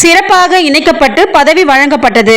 சிறப்பாக இணைக்கப்பட்டு பதவி வழங்கப்பட்டது.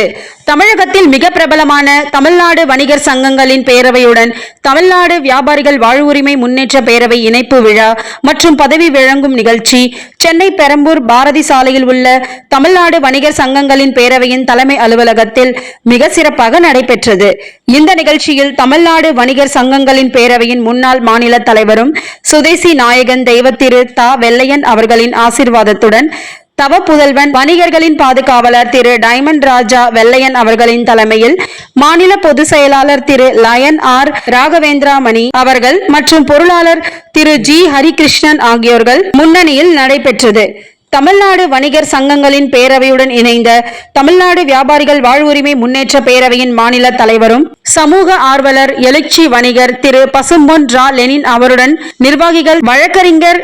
தமிழகத்தில் மிக பிரபலமான தமிழ்நாடு வணிகர் சங்கங்களின் பேரவையுடன் தமிழ்நாடு வியாபாரிகள் வாழ்வுரிமை முன்னேற்ற பேரவை இணைப்பு விழா மற்றும் பதவி வழங்கும் நிகழ்ச்சி சென்னை பெரம்பூர் பாரதி சாலையில் உள்ள தமிழ்நாடு வணிகர் சங்கங்களின் பேரவையின் தலைமை அலுவலகத்தில் மிக சிறப்பாக நடைபெற்றது. இந்த நிகழ்ச்சியில் தமிழ்நாடு வணிகர் சங்கங்களின் பேரவையின் முன்னாள் மாநில தலைவரும் சுதேசி நாயகன் தெய்வத்திரு தா. வெள்ளையன் அவர்களின் ஆசிர்வாதத்துடன் தவ புதல்வன் வணிகர்களின் பாதுகாவலர் திரு டைமண்ட் ராஜா வெள்ளையன் அவர்களின் தலைமையில் மாநில பொதுச் செயலாளர் திரு லயன் ஆர் ராகவேந்திரா மணி அவர்கள் மற்றும் பொருளாளர் திரு ஜி. ஹரிகிருஷ்ணன் ஆகியோர்கள் முன்னணியில் நடைபெற்றது. தமிழ்நாடு வணிகர் சங்கங்களின் பேரவையுடன் இணைந்த தமிழ்நாடு வியாபாரிகள் வாழ்வுரிமை முன்னேற்ற பேரவையின் மாநில தலைவரும் சமூக ஆர்வலர் எழுச்சி வணிகர் திரு பசும்பொன் ரா லெனின் அவருடன் நிர்வாகிகள் வழக்கறிஞர்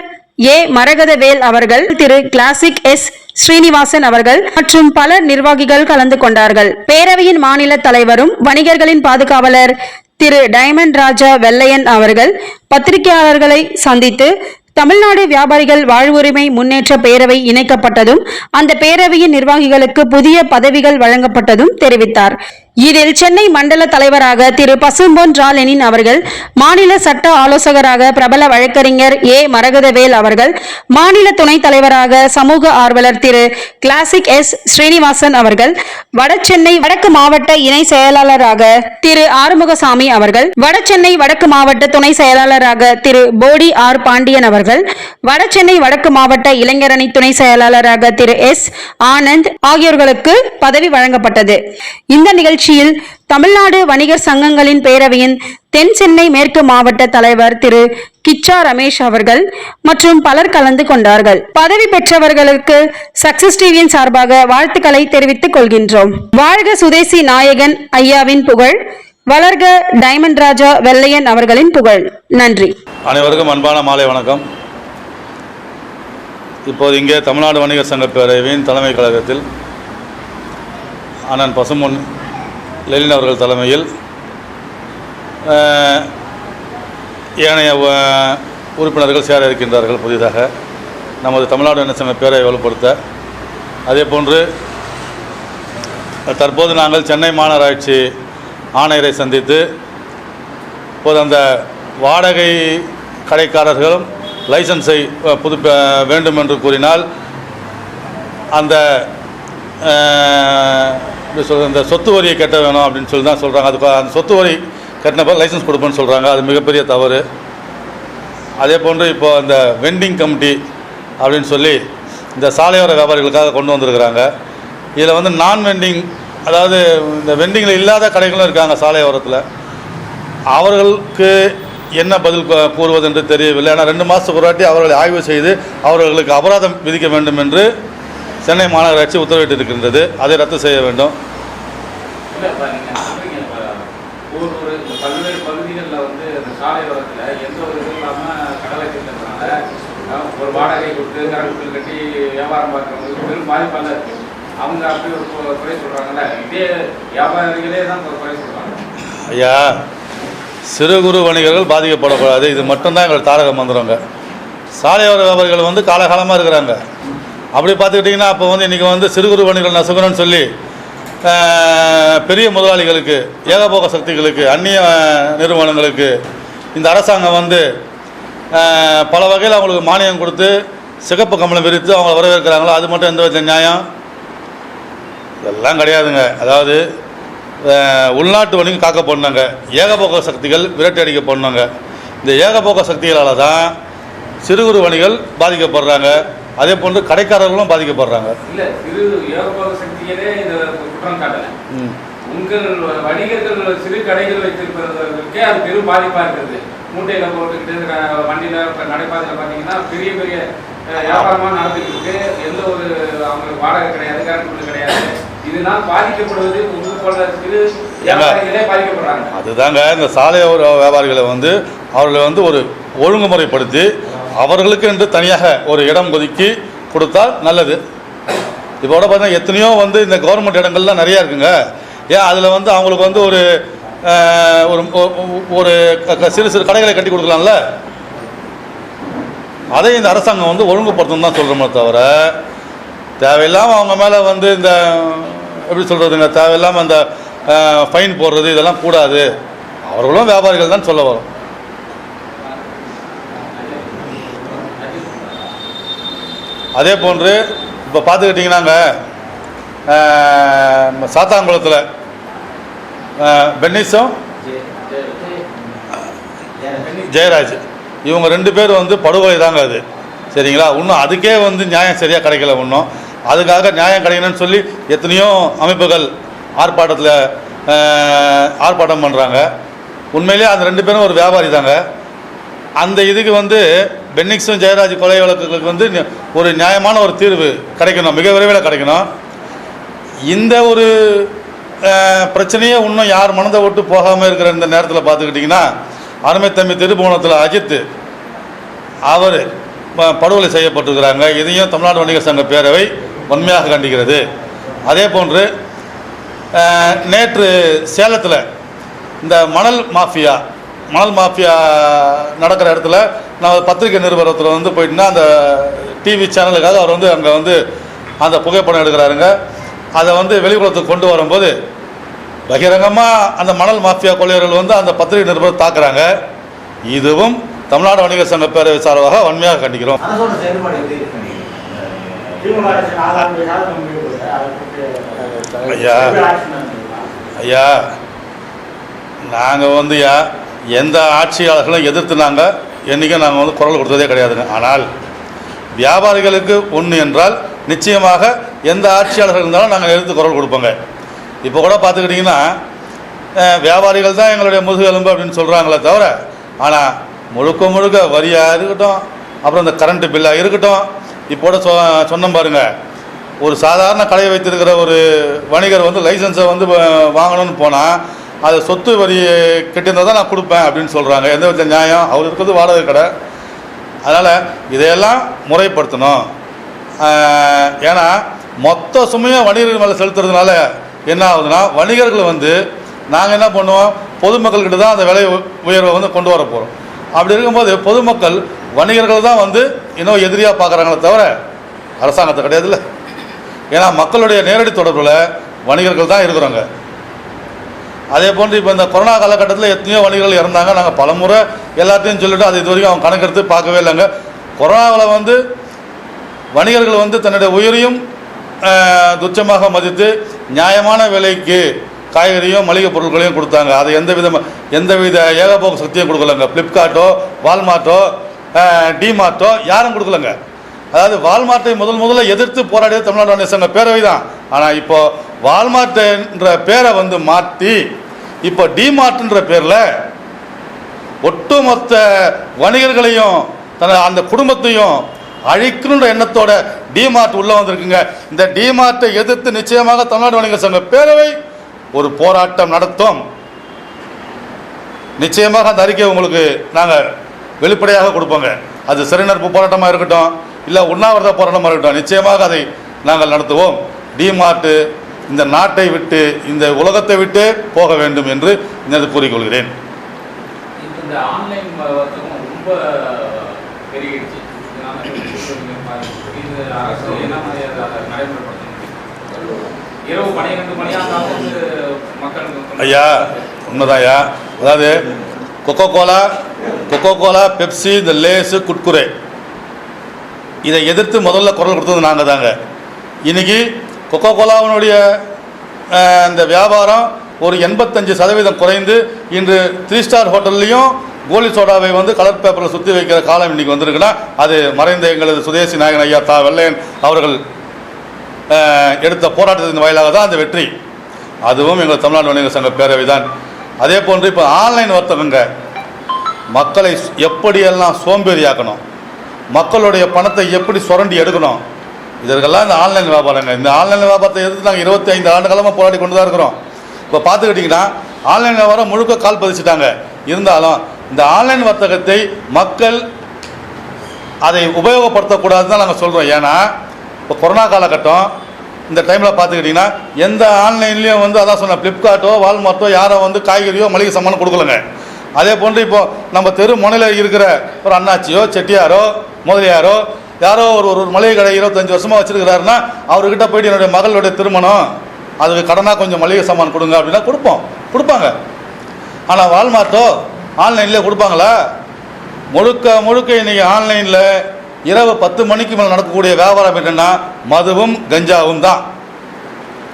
ஏ. மரகதவேல் அவர்கள் திரு. Classic S. ஸ்ரீனிவாசன் அவர்கள் மற்றும் பல நிர்வாகிகள் கலந்து கொண்டார்கள். பேரவையின் மாநில தலைவரும் வணிகர்களின் பாதுகாவலர் திரு. டைமண்ட் ராஜா வெள்ளையன் அவர்கள் பத்திரிகையாளர்களை சந்தித்து தமிழ்நாடு வியாபாரிகள் வாழ்வுரிமை முன்னேற்ற பேரவை இணைக்கப்பட்டதும் அந்த பேரவையின் நிர்வாகிகளுக்கு புதிய பதவிகள் வழங்கப்பட்டதும் தெரிவித்தார். இதில் சென்னை மண்டல தலைவராக திரு பசும்பொன் ராலெனின் அவர்கள் மாநில சட்ட ஆலோசகராக பிரபல வழக்கறிஞர் ஏ. மரகதவேல் அவர்கள் மாநில துணைத் தலைவராக சமூக ஆர்வலர் திரு கிளாசிக் எஸ். ஸ்ரீனிவாசன் அவர்கள் வடசென்னை வடக்கு மாவட்ட இணை செயலாளராக திரு ஆறுமுகசாமி அவர்கள் வடசென்னை வடக்கு மாவட்ட துணை செயலாளராக திரு போடி ஆர். பாண்டியன் அவர்கள் வடசென்னை வடக்கு மாவட்ட இளைஞரணி துணை செயலாளராக திரு எஸ். ஆனந்த் ஆகியோர்களுக்கு பதவி வழங்கப்பட்டது. இந்த நிகழ்ச்சியில் தமிழ்நாடு வணிகர் சங்கங்களின் பேரவையின் தென் சென்னை மேற்கு மாவட்ட தலைவர் திரு கிச்சா ரமேஷ் அவர்கள் மற்றும் பலர் கலந்து கொண்டார்கள். பதவி பெற்றவர்களுக்கு சக்சஸ் டிவியின் சார்பாக வாழ்த்துக்களை தெரிவித்துக் கொள்கின்றோம். வாழ்க சுதேசி நாயகன் ஐயாவின் புகழ் வளர்க டைமண்ட் ராஜா வெள்ளையன் அவர்களின் புகழ். நன்றி. அனைவருக்கும் அன்பான மாலை வணக்கம். இப்போது இங்கே தமிழ்நாடு வணிகர் சங்க பேரவையின் தலைமை கழகத்தில் அண்ணன் பசுமொன் லெலின் அவர்கள் தலைமையில் ஏனைய உறுப்பினர்கள் சேர இருக்கின்றார்கள் புதிதாக. நமது தமிழ்நாடு வணிகர் பேரை வலுப்படுத்த. அதே போன்று தற்போது நாங்கள் சென்னை மாநகராட்சி ஆணையரை சந்தித்து இப்போது அந்த வாடகை கடைக்காரர்களும் லைசன்ஸை புதுப்ப வேண்டும் என்று கூறினால் அந்த இந்த சொத்து வரியை கட்ட வேணும் அப்படின்னு சொல்லி தான் சொல்கிறாங்க அதுக்கு அந்த சொத்து வரி கட்டினப்போ லைசன்ஸ் கொடுப்போன்னு சொல்கிறாங்க அது மிகப்பெரிய தவறு. அதே போன்று இப்போ அந்த வெண்டிங் கமிட்டி அப்படின்னு சொல்லி இந்த சாலையோர வியாபாரிகளுக்காக கொண்டு வந்திருக்கிறாங்க. இதில் வந்து நான் வெண்டிங் அதாவது இந்த வெண்டிங்கில் இல்லாத கடைகளும் இருக்காங்க சாலையோரத்தில். அவர்களுக்கு என்ன பதில் கூறுவது என்று தெரியவில்லை. ஆனால் ரெண்டு மாதத்துக்கு ஒரு வாட்டி அவர்களை ஆய்வு செய்து அவர்களுக்கு அபராதம் விதிக்க வேண்டும் என்று சென்னை மாநகராட்சி உத்தரவிட்டிருக்கின்றது. அதை ரத்து செய்ய வேண்டும். ஒரு வாடகை கொடுத்து கரண்ட் பில் கட்டி வியாபாரம் பார்க்குறவங்களுக்கு பெரும் பாதிப்பாக அவங்க அப்படி ஒரு குறை இதே வியாபாரிகளே தான் குறை ஐயா சிறு குறு வணிகர்கள் பாதிக்கப்படக்கூடாது. இது மட்டும்தான் எங்கள் தாரக மந்திரங்க. சாலையோர வியாபாரிகள் வந்து காலகாலமாக இருக்கிறாங்க. அப்படி பார்த்துக்கிட்டிங்கன்னா அப்போ வந்து இன்றைக்கி வந்து சிறு குறு வணிகர்கள் நசுகணும்னு சொல்லி பெரிய முதலாளிகளுக்கு ஏகபோக சக்திகளுக்கு அந்நிய நிறுவனங்களுக்கு இந்த அரசாங்கம் வந்து பல வகையில் அவங்களுக்கு மானியம் கொடுத்து சிகப்பு கம்பளம் விரித்து அவங்கள வரவேற்கிறாங்களோ அது மட்டும் எந்த வித நியாயம்? இதெல்லாம் கிடையாதுங்க. அதாவது உள்நாட்டு வணிகம் காக்க பண்ணாங்க ஏகபோக சக்திகள் விரட்டி அடிக்க பண்ணாங்க இந்த ஏகபோக சக்திகளால் தான் சிறு குறு வணிகள் பாதிக்கப்படுறாங்க. அதே போன்று கடைக்காரர்களும் பாதிக்கப்படுறாங்க. இல்ல சிறு சக்திகளே இந்த குற்றம் காட்டல. உங்கள் வணிகர்கள் சிறு கடைகள் வைத்திருப்பவர்களுக்கே அது பெரும் பாதிப்பா இருக்கிறது மூட்டையில போட்டுக்கிட்டு வண்டியில இப்ப நடைபாதையில பாத்தீங்கன்னா பெரிய பெரிய அஹ், வியாபாரமா நடந்துட்டு இருக்கு. எந்த ஒரு அவங்களுக்கு வாடகை கிடையாது கரண்ட் பில் கிடையாது. இதனால் பாதிக்கப்படுவது உங்க போன்ற சிறு வியாபாரிகளே பாதிக்கப்படுறாங்க. அதுதாங்க இந்த சாலையோர வியாபாரிகளை வந்து அவர்களை வந்து ஒரு ஒழுங்குமுறைப்படுத்தி அவர்களுக்கு என்று தனியாக ஒரு இடம் ஒதுக்கி கொடுத்தால் நல்லது. இப்போ கூட எத்தனையோ வந்து இந்த கவர்மெண்ட் இடங்கள்லாம் நிறையா இருக்குங்க. ஏன் அதில் வந்து அவங்களுக்கு வந்து ஒரு ஒரு சிறு சிறு கடைகளை கட்டி கொடுக்கலாம்ல? அதை இந்த அரசாங்கம் வந்து ஒழுங்குபடுத்தணும் தான் சொல்கிறோமே தவிர தேவையில்லாமல் அவங்க மேலே வந்து இந்த எப்படி சொல்கிறதுங்க தேவையில்லாமல் அந்த ஃபைன் போடுறது இதெல்லாம் கூடாது. அவர்களும் வியாபாரிகள் தான் சொல்ல வரும். அதே போன்று இப்போ பார்த்துக்கிட்டிங்கன்னாங்க சாத்தாங்குளத்தில் பென்னிஸும் ஜெயராஜ். இவங்க ரெண்டு பேர் வந்து படுகொலை தாங்க அது. சரிங்களா? இன்னும் அதுக்கே வந்து நியாயம் சரியாக கிடைக்கல ஒன்றும் அதுக்காக நியாயம் கிடைக்கணும்னு சொல்லி எத்தனையோ அமைப்புகள் ஆர்ப்பாட்டத்தில் ஆர்ப்பாட்டம் பண்ணுறாங்க உண்மையிலே அந்த ரெண்டு பேரும் ஒரு வியாபாரி தாங்க. அந்த இதுக்கு வந்து பென்னிக்ஸும் ஜெயராஜ் கொலை வழக்குகளுக்கு வந்து ஒரு நியாயமான ஒரு தீர்வு கிடைக்கணும் மிக விரைவில் கிடைக்கணும். இந்த ஒரு பிரச்சனையே இன்னும் யார் மனதை விட்டு போகாமல் இருக்கிற இந்த நேரத்தில் பார்த்துக்கிட்டிங்கன்னா அருமை தம்பி திருபுவனத்தில் அஜித் அவர் படுகொலை செய்யப்பட்டிருக்கிறாங்க. இதையும் தமிழ்நாடு வணிகர் சங்க பேரவை வன்மையாக கண்டிக்கிறது. அதே போன்று நேற்று சேலத்தில் இந்த மணல் மாஃபியா மணல் மாஃபியா நடக்கிற இடத்துல நான் பத்திரிகை நிருபரத்தில் வந்து போயிட்டுனா அந்த டிவி சேனலுக்காக அவர் வந்து அங்கே வந்து அந்த புகைப்படம் எடுக்கிறாருங்க. அதை வந்து வெளிப்புறத்துக்கு கொண்டு வரும்போது பகிரங்கமாக அந்த மணல் மாஃபியா கொள்ளையர்கள் வந்து அந்த பத்திரிகை நிருபர் தாக்குறாங்க. இதுவும் தமிழ்நாடு வணிகர் சங்க பேரவை சார்பாக வன்மையாக கண்டிக்கிறோம். ஐயா. ஐயா. நாங்கள் வந்து யா எந்த ஆட்சியாளர்களும் எதிர்த்து நாங்கள் என்றைக்கும் நாங்கள் வந்து குரல் கொடுத்ததே கிடையாதுங்க. ஆனால் வியாபாரிகளுக்கு ஒன்று என்றால் நிச்சயமாக எந்த ஆட்சியாளர்கள் இருந்தாலும் நாங்கள் எதிர்த்து குரல் கொடுப்போங்க. இப்போ கூட பார்த்துக்கிட்டிங்கன்னா வியாபாரிகள் தான் எங்களுடைய முதுகெலும்பு அப்படின்னு சொல்கிறாங்களே தவிர ஆனால் முழுக்க முழுக்க வரியாக இருக்கட்டும் அப்புறம் இந்த கரண்ட்டு பில்லாக இருக்கட்டும் இப்போ கூட சொ சொன்னோம் பாருங்கள் ஒரு சாதாரண கடையை வைத்திருக்கிற ஒரு வணிகர் வந்து லைசன்ஸை வந்து வ- வாங்கணும்னு போனால் அது சொத்து வரி கட்டியிருந்தால் தான் நான் கொடுப்பேன் அப்படின்னு சொல்கிறாங்க எந்த வித நியாயம்? அவர் இருக்கிறது வாடகை கடை. அதனால் இதையெல்லாம் முறைப்படுத்தணும். ஏன்னா மொத்த சுமையாக வணிகர்கள் மேலே செலுத்துறதுனால என்ன ஆகுதுன்னா வணிகர்கள் வந்து நாங்கள் என்ன பண்ணுவோம்? பொதுமக்கள்கிட்ட தான் அந்த விலை உயர்வை வந்து கொண்டு வர போகிறோம் அப்படி இருக்கும்போது பொதுமக்கள் வணிகர்கள் தான் வந்து இன்னும் எதிரியாக பார்க்குறாங்களே தவிர அரசாங்கத்தை கிடையாதுல்ல. ஏன்னா மக்களுடைய நேரடி தொடர்பில் வணிகர்கள் தான் இருக்கிறாங்க. அதே போன்று இப்போ இந்த கொரோனா காலகட்டத்தில் எத்தனையோ வணிகர்கள் இறந்தாங்க. நாங்கள் பலமுறை எல்லாத்தையும் சொல்லிவிட்டு அது இது வரைக்கும் அவங்க கணக்கெடுத்து பார்க்கவே இல்லைங்க. கொரோனாவில் வந்து வணிகர்கள் வந்து தன்னுடைய உயிரையும் துச்சமாக மதித்து நியாயமான விலைக்கு காய்கறியும் மளிகை பொருட்களையும் கொடுத்தாங்க. அது எந்த வித எந்த வித ஏகபோக சக்தியும் கொடுக்கலங்க. ஃப்ளிப்கார்ட்டோ வால்மார்ட்டோ டிமார்ட்டோ யாரும் கொடுக்கலங்க. அதாவது வால்மார்ட்டை முதல் முதல்ல எதிர்த்து போராடிய தமிழ்நாடு வணிகர் சங்க பேரவை தான் ஆனால் இப்போது வால்மார்ட் என்ற பேரை வந்து மாற்றி இப்போ டிமார்ட்ன்ற பேரில் ஒட்டுமொத்த வணிகர்களையும் தன அந்த குடும்பத்தையும் அழிக்கணுன்ற எண்ணத்தோட டிமார்ட் உள்ள வந்திருக்குங்க. இந்த டிமார்ட்டை எதிர்த்து நிச்சயமாக தமிழ்நாடு வணிகர் சங்க பேரவை ஒரு போராட்டம் நடத்தும். நிச்சயமாக அந்த அறிக்கையை உங்களுக்கு நாங்கள் வெளிப்படையாக கொடுப்போங்க. அது சிறைநடப்பு போராட்டமாக இருக்கட்டும் இல்லை உண்ணாவிரத போராட்டமாக இருக்கட்டும் நிச்சயமாக அதை நாங்கள் நடத்துவோம். டிமார்ட்டு இந்த நாட்டை விட்டு இந்த உலகத்தை விட்டு போக வேண்டும் என்று இந்த கூறிக்கொள்கிறேன் ஐயா உண்மைதான்யா அதாவது Coca Cola Coca Cola Pepsi இந்த லேஸு குட்குரே இதை எதிர்த்து முதல்ல குரல் கொடுத்தது நாங்கள் தாங்க இன்னைக்கு கொக்கோ கோலாவினுடைய அந்த இந்த வியாபாரம் ஒரு எண்பத்தஞ்சு சதவீதம் குறைந்து இன்று த்ரீ ஸ்டார் ஹோட்டல்லையும் கோலி சோடாவை வந்து கலர் பேப்பரில் சுற்றி வைக்கிற காலம் இன்னைக்கு வந்திருக்குன்னா அது மறைந்த எங்களது சுதேசி நாயகன் ஐயா தா. வெள்ளையன் அவர்கள் எடுத்த போராட்டத்தின் வாயிலாக தான் அந்த வெற்றி. அதுவும் எங்கள் தமிழ்நாடு வணிகர் சங்க பேரவை தான் அதே போன்று இப்போ ஆன்லைன் வர்த்தகங்க மக்களை எப்படியெல்லாம் சோம்பேறியாக்கணும் மக்களுடைய பணத்தை எப்படி சுரண்டி எடுக்கணும் இதற்கெல்லாம் இந்த ஆன்லைன் வியாபாரங்க. இந்த ஆன்லைன் வியாபாரத்தை எதிர்த்து நாங்கள் இருபத்தி ஐந்து ஆண்டு காலமாக போராடி கொண்டு தான் இருக்கிறோம். இப்போ பார்த்துக்கிட்டிங்கன்னா ஆன்லைன் வியாபாரம் முழுக்க கால் பதிச்சுட்டாங்க. இருந்தாலும் இந்த ஆன்லைன் வர்த்தகத்தை மக்கள் அதை உபயோகப்படுத்தக்கூடாதுன்னு தான் நாங்கள் சொல்கிறோம் ஏன்னா இப்போ கொரோனா காலகட்டம் இந்த டைமில் பார்த்துக்கிட்டிங்கன்னா எந்த ஆன்லைன்லேயும் வந்து அதான் சொன்னேன் ஃப்ளிப்கார்ட்டோ வால்மார்ட்டோ யாரோ வந்து காய்கறியோ மளிகை சாமானோ கொடுக்கலங்க. அதே போன்று இப்போ நம்ம தெரு முனையில் இருக்கிற ஒரு அண்ணாச்சியோ செட்டியாரோ முதலியாரோ யாரோ ஒரு ஒரு மளிகை கடை இருபத்தஞ்சி வருஷமாக வச்சிருக்கிறாருன்னா அவர்கிட்ட போயிட்டு என்னுடைய மகளுடைய திருமணம் அதுக்கு கடனாக கொஞ்சம் மளிகை சாமான் கொடுங்க அப்படின்னா கொடுப்போம். கொடுப்பாங்க. ஆனால் வால்மார்ட்டோ ஆன்லைன்லேயே கொடுப்பாங்களா? முழுக்க முழுக்க இன்னைக்கு ஆன்லைனில் இரவு பத்து மணிக்கு மேலே நடக்கக்கூடிய வியாபாரம் என்னென்னா மதுவும் கஞ்சாவும் தான்.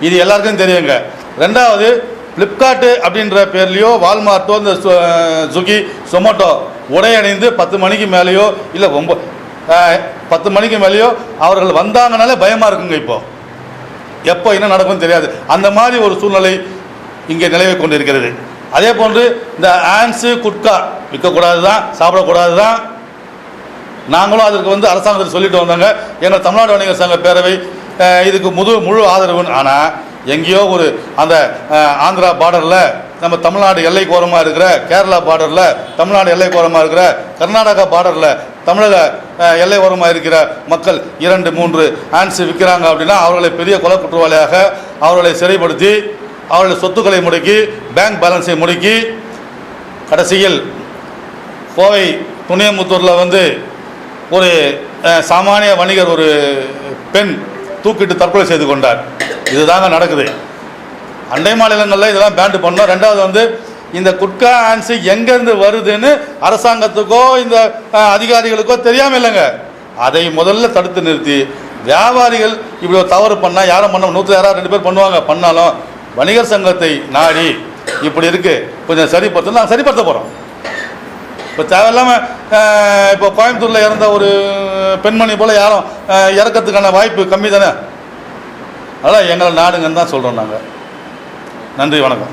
இது எல்லாருக்கும் தெரியுங்க. ரெண்டாவது ஃப்ளிப்கார்ட்டு அப்படின்ற பேர்லேயோ வால்மார்ட்டோ இந்த சு- சுகி சொமோட்டோ உடையணிந்து பத்து மணிக்கு மேலேயோ இல்லை ஒம்பது பத்து மணிக்கு மேலேயோ அவர்கள் வந்தாங்கனாலே பயமாக இருக்குங்க இப்போ. எப்போ என்ன நடக்கும்னு தெரியாது. அந்த மாதிரி ஒரு சூழ்நிலை இங்கே நிலவை கொண்டிருக்கிறது. அதே போன்று இந்த ஆன்ஸு குட்கா விற்கக்கூடாது தான் சாப்பிடக்கூடாது தான் நாங்களும் அதற்கு வந்து அரசாங்கத்தில் சொல்லிட்டு வந்தாங்க. ஏன்னா தமிழ்நாடு வணிகர் சங்க பேரவை இதுக்கு முது முழு ஆதரவுன்னு. ஆனால் எங்கேயோ ஒரு அந்த ஆந்திரா பார்டரில் நம்ம தமிழ்நாடு எல்லைக்கோரமாக இருக்கிற கேரளா பார்டரில் தமிழ்நாடு எல்லைக்கோரமாக இருக்கிற கர்நாடகா பார்டரில் தமிழக எல்லை ஓரமாக இருக்கிற மக்கள் இரண்டு மூன்று ஆன்ஸ் விற்கிறாங்க அப்படின்னா அவர்களை பெரிய கொலை குற்றவாளியாக அவர்களை சிறைப்படுத்தி அவர்களுடைய சொத்துக்களை முடக்கி பேங்க் பேலன்ஸை முடக்கி கடைசியில் கோவை துணியமுத்தூரில் வந்து ஒரு சாமானிய வணிகர் ஒரு பெண் தூக்கிட்டு தற்கொலை செய்து கொண்டார். இதுதாங்க நடக்குது. அண்டை மாநிலங்களில் இதெல்லாம் பேண்ட் பண்ணோம். ரெண்டாவது வந்து இந்த குட்கா ஆன்ஸு எங்கேருந்து வருதுன்னு அரசாங்கத்துக்கோ இந்த அதிகாரிகளுக்கோ தெரியாமல் இல்லைங்க. அதை முதல்ல தடுத்து நிறுத்தி வியாபாரிகள் இப்படி ஒரு தவறு பண்ணால் யாரும் பண்ண நூற்றி யாராவது ரெண்டு பேர் பண்ணுவாங்க. பண்ணாலும் வணிகர் சங்கத்தை நாடி இப்படி இருக்குது கொஞ்சம் சரிப்படுத்த நாங்கள் சரிப்படுத்த போகிறோம் இப்போ தேவையில்லாமல் இப்போ கோயம்புத்தூரில் இறந்த ஒரு பெண்மணி போல் யாரும் இறக்கிறதுக்கான இறக்கறதுக்கான வாய்ப்பு கம்மி தானே? அதனால் எங்களை நாடுங்கன்னு தான் சொல்கிறோம் நாங்கள் நன்றி வணக்கம்.